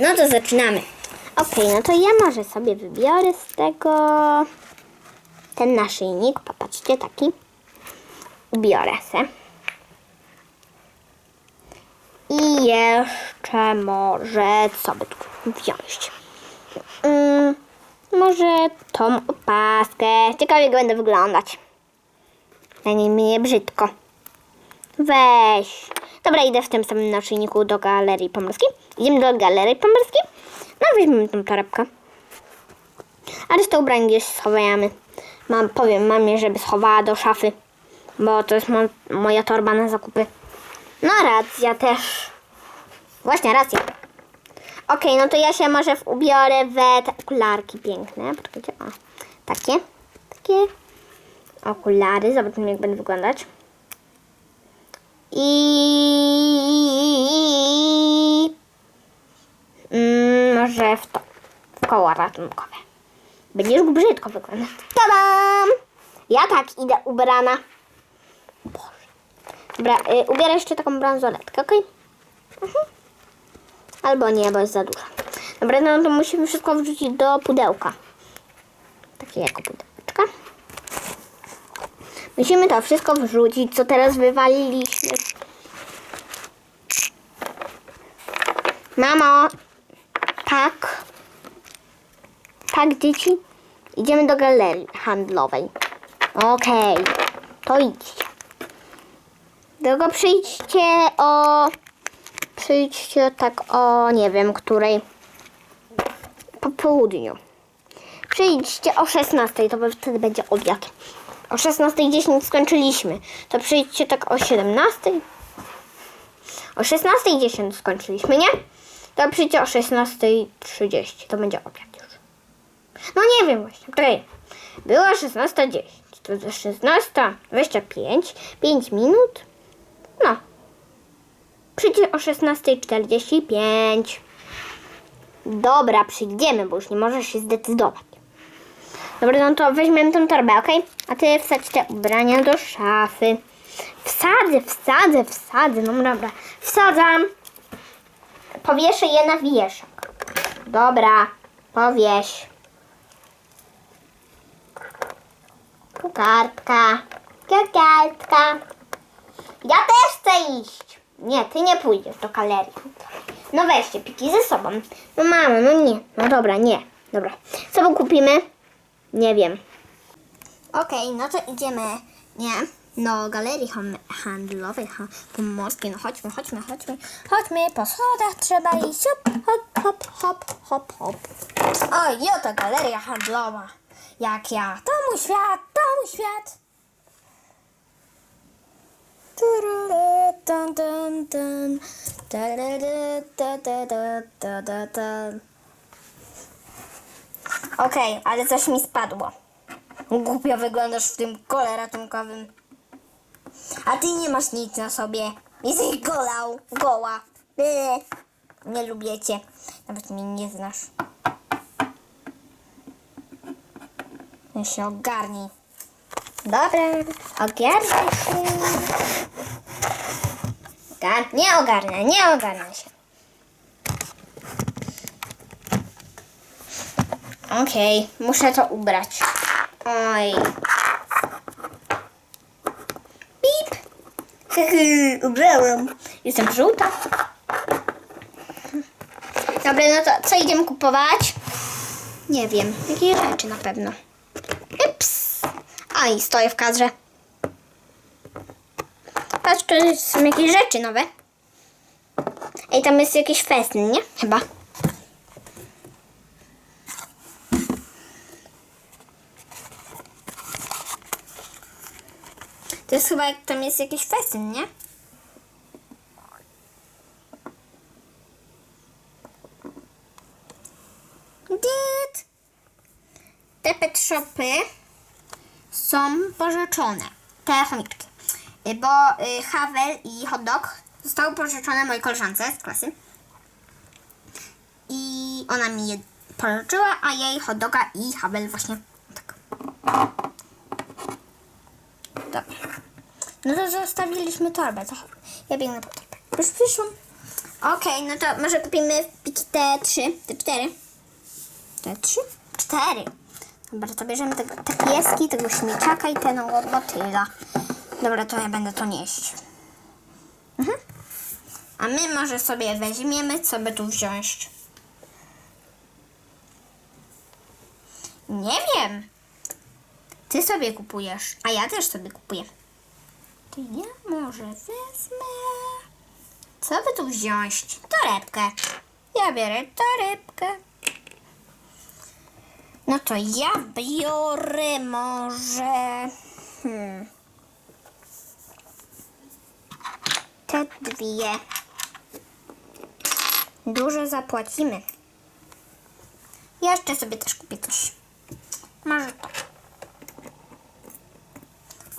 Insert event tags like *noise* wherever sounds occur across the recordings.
No to zaczynamy. Okej, no to ja może sobie wybiorę z tego ten naszyjnik. Popatrzcie, taki. Ubiorę se. I jeszcze może co by tu wziąć? Mm, może tą opaskę. Ciekawie jak będę wyglądać. Na niej mnie brzydko. Weź. Dobra, idę w tym samym naszyjniku do Galerii Pomorskiej. Idziemy do Galerii Pomorskiej. No, weźmiemy tą torebkę. A resztę ubrań gdzieś schowajemy. Mam, powiem mamie, żeby schowała do szafy. Bo to jest mo moja torba na zakupy. No racja też. Właśnie, racja. Okej, no to ja się może ubiorę we te okularki piękne. Poczekajcie, o. Takie. Takie okulary. Zobaczymy, jak będę wyglądać. I może w to. W koło ratunkowe. Będziesz brzydko wyglądać. Tadam! Ja tak idę ubrana. Boże. Dobra, y, jeszcze taką bransoletkę, okej? Mhm. Albo nie, bo jest za duża. Dobra, no to musimy wszystko wrzucić do pudełka. Takie jako pudełeczka. Musimy to wszystko wrzucić, co teraz wywaliliśmy. Mamo, tak. Tak, dzieci. Idziemy do galerii handlowej. Okej, to idźcie. Tylko przyjdźcie o... Przyjdźcie tak o, nie wiem, której. Po południu. Przyjdźcie o 16, to wtedy będzie obiad. O 16.10 skończyliśmy. To przyjdźcie tak o 17. O 16.10 skończyliśmy, nie? To przyjdźcie o 16.30. To będzie obiad już. No nie wiem właśnie. Czekaj. Była 16.10. To jest 16.25. 5 minut. No. Przyjdzie o 16.45. Dobra, przyjdziemy, bo już nie możesz się zdecydować. Dobra, no to weźmiemy tą torbę, ok? A ty wsadź te ubrania do szafy. Wsadzę, wsadzę, wsadzę. No dobra, wsadzam. Powieszę je na wieszak. Dobra, powieś. Tu kartka. Kartka. Ja też chcę iść. Nie, ty nie pójdziesz do galerii. No weźcie piki ze sobą. No mamo, no nie. No dobra, nie. Dobra. Co my kupimy? Nie wiem. Okej, no to idziemy, nie? Do galerii ham- handlowej ha- pomorskiej. No chodźmy, chodźmy, chodźmy. Chodźmy, po schodach trzeba iść. Hop, hop, hop, hop, hop, hop. O, i oto galeria handlowa. Jak ja. To mój świat, to mój świat. Okej, ale coś mi spadło. Głupio wyglądasz w tym kole ratunkowym. A ty nie masz nic na sobie. Jesteś golał, goła. Eee, Nie lubię cię. Nawet mnie nie znasz. Ja się ogarnij. Dobra, ogarnij się. Ogar- nie ogarnę, nie ogarnę się. Okej, muszę to ubrać. Oj. Pip. Hehe, *laughs* ubrałam. Jestem żółta. Dobra, no to co idziemy kupować? Nie wiem, jakieś rzeczy na pewno. Ups. A i stoję w kadrze. Patrz, tu są jakieś rzeczy nowe. Ej, tam jest jakiś festyn, nie? Chyba. To jest chyba, jak tam jest jakiś festyn, nie? Dit. Te pet shopy są pożyczone. Te chomyczki. Y, Bo y, Havel i hot dog zostały pożyczone mojej koleżance z klasy. I ona mi je pożyczyła, a jej hot doga i Havel właśnie tak. Dobra. No to zostawiliśmy torbę. To ja biegnę po torbę. Już przyszłam. Okej, no to może kupimy te trzy, te cztery. Te trzy? Cztery. Dobra, to bierzemy tego, te pieski, tego śmieciaka i ten motyla. Dobra, to ja będę to nieść. Mhm. A my może sobie weźmiemy, co by tu wziąć. Nie wiem. Ty sobie kupujesz, a ja też sobie kupuję. To ja może wezmę... Co by tu wziąć? Torebkę. Ja biorę torebkę. No to ja biorę może... Hmm. Te dwie. Dużo zapłacimy. Jeszcze sobie też kupię coś. Może to.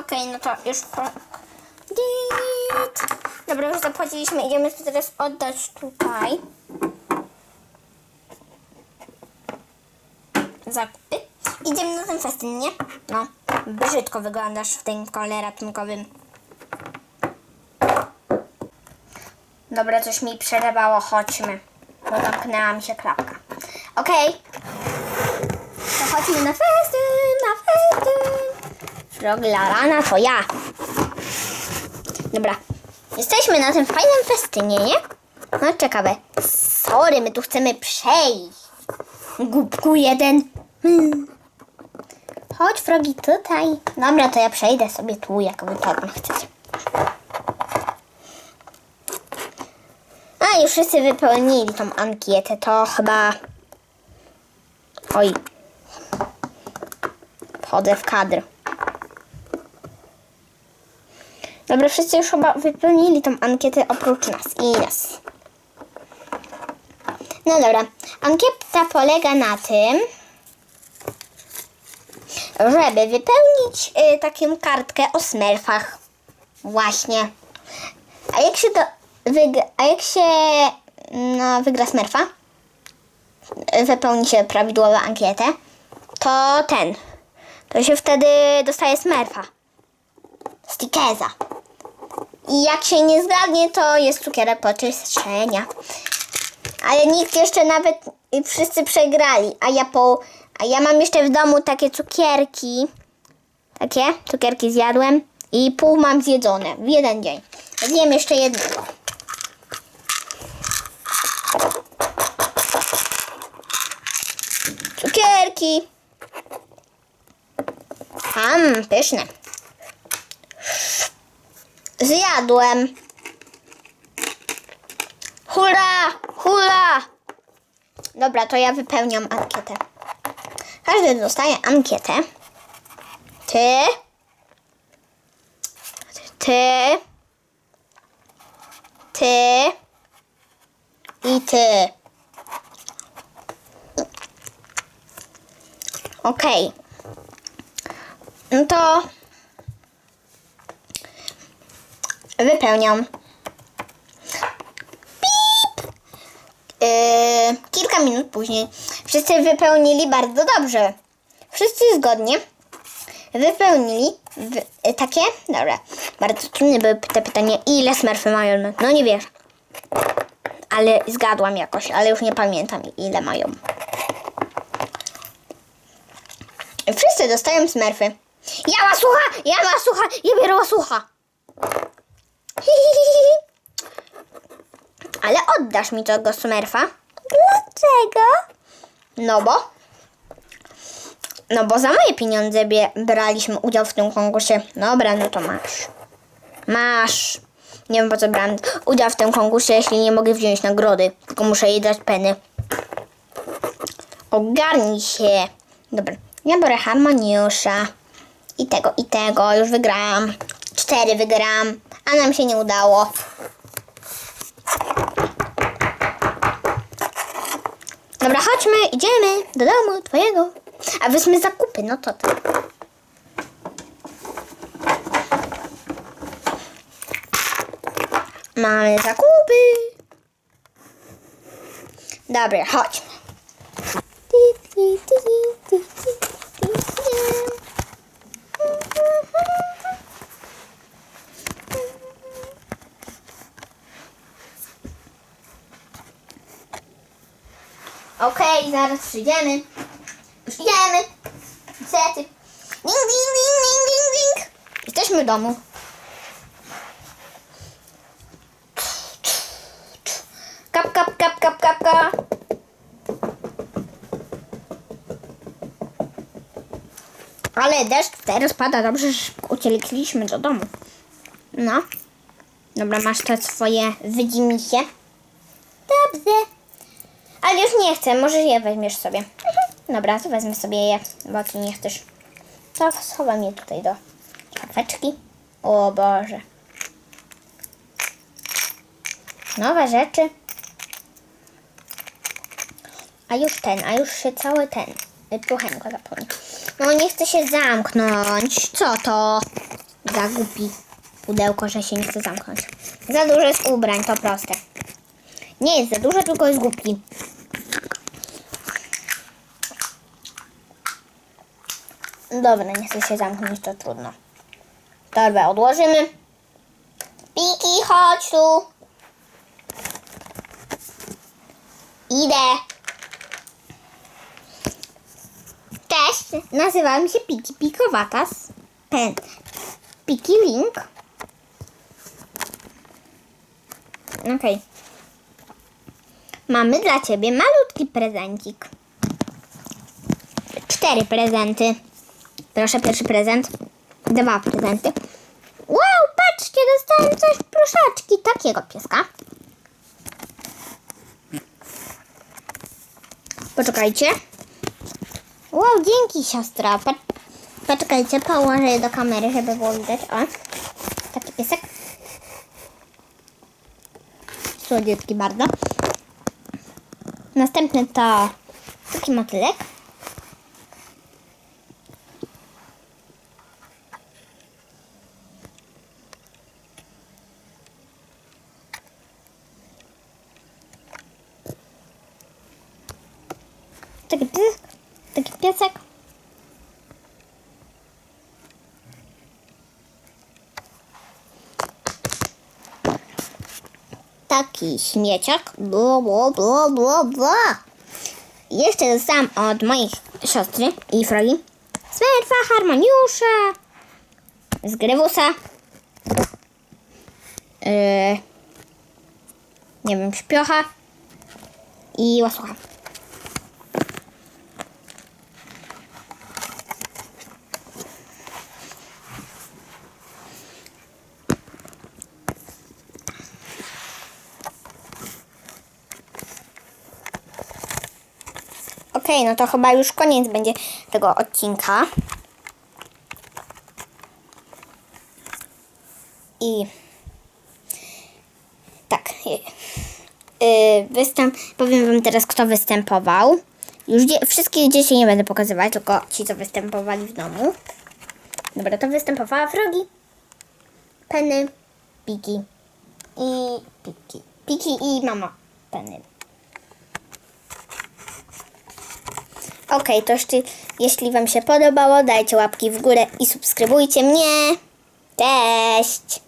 Okej, no to już po... Dobra, już zapłaciliśmy. Idziemy to teraz oddać tutaj. Zakupy. Idziemy na ten festyn, nie? No, brzydko wyglądasz w tym kole ratunkowym. Dobra, coś mi przerywało, chodźmy. Bo zamknęła mi się klapka. Okej. To chodźmy na festyn. Froglarana to ja. Dobra. Jesteśmy na tym fajnym festynie, nie? No ciekawe. Sorry, my tu chcemy przejść. Głupku jeden. Hmm. Chodź, Frogi, tutaj. Dobra, to ja przejdę sobie tu, jak wy tak chcecie. A, już wszyscy wypełnili tą ankietę, to chyba... Oj. Wchodzę w kadr. Dobra, wszyscy już chyba wypełnili tą ankietę oprócz nas i nas. No dobra, ankieta polega na tym, żeby wypełnić y, taką kartkę o smerfach. Właśnie. A jak się to a jak się no, wygra smerfa, wypełni się prawidłową ankietę, to ten, to się wtedy dostaje smerfa. Stikeza. I jak się nie zgadnie, to jest cukierek poczyszczenia. Ale nikt jeszcze nawet, i wszyscy przegrali, a ja po, a ja mam jeszcze w domu takie cukierki, takie cukierki zjadłem i pół mam zjedzone w jeden dzień. Zjem jeszcze jednego. Cukierki. Ham, pyszne. Zjadłem. Hurra! Hurra! Dobra, to ja wypełniam ankietę. Każdy dostaje ankietę. Ty. Ty. Ty. I ty. Okej. No to wypełniam. Pip! Yy, kilka minut później wszyscy wypełnili bardzo dobrze. Wszyscy zgodnie wypełnili w, y, takie, dobra, bardzo trudne były te pytania, ile smurfy mają, no nie wiesz. Ale zgadłam jakoś, ale już nie pamiętam ile mają. Wszyscy dostają smurfy. Ja ma słucha, ja ma słucha, ja biorę słucha. Ale oddasz mi tego smurfa? Dlaczego? No bo. No bo za moje pieniądze bie, braliśmy udział w tym konkursie. Dobra, no to masz. Masz. Nie wiem po co brałem udział w tym konkursie, jeśli nie mogę wziąć nagrody. Tylko muszę jej dać peny. Ogarnij się. Dobra, ja biorę harmoniusza. I tego, i tego. Już wygrałam. Cztery wygrałam. A nam się nie udało. Dobra, chodźmy, idziemy do domu twojego. A weźmy zakupy, no to tak. Mamy zakupy. Dobra, chodźmy. Okej, zaraz przyjdziemy. Już idziemy. Niestety. Ding, ding, ding, ding, ding, ding. Jesteśmy w domu. Kap, kap, kap, kap, kap, kap. Ale deszcz teraz pada, dobrze, że szybko uciekliśmy do domu. No. Dobra, masz te swoje widzimisię. Dobrze. Ale już nie chcę, może je weźmiesz sobie. Mhm. Dobra, to wezmę sobie je, bo ty nie chcesz. To schowam je tutaj do szafeczki. O Boże. Nowe rzeczy. A już ten, a już się cały ten. y, Puchenko zapomniał. No nie chce się zamknąć. Co to? Za głupi pudełko, że się nie chce zamknąć. Za dużo jest ubrań, to proste. Nie jest za dużo, tylko jest głupi. Dobra, nie chce się zamknąć, to trudno. Torbę odłożymy. Piki, chodź tu. Idę. Cześć, nazywam się Piki Pikowatas. Pen. Piki Link. Okej. Mamy dla Ciebie malutki prezencik. Cztery prezenty. Proszę, pierwszy prezent. Dwa prezenty. Wow, patrzcie, dostałem coś pluszaczki. Takiego pieska. Poczekajcie. Wow, dzięki siostra. Poczekajcie, położę je do kamery, żeby było widać. O, taki piesek. Słodziutki bardzo. Następny to taki motylek. Taki piesek. Taki piesek. Taki śmieciak. Bla, bla, bla, bla, bla. Jeszcze dostałam od mojej siostry i Frogi Smerfa, Harmoniusza, Zgrywusa, yy, nie wiem, Śpiocha i Łasucha. Okej, no to chyba już koniec będzie tego odcinka. I tak. Yy, występ, powiem wam teraz, kto występował. Już dzie- wszystkie dzieci nie będę pokazywać, tylko ci, co występowali w domu. Dobra, to występowała Frogi, Penny, Piki i Piki. Piki i mama Penny. Okej, to jeszcze, jeśli Wam się podobało, dajcie łapki w górę i subskrybujcie mnie. Cześć!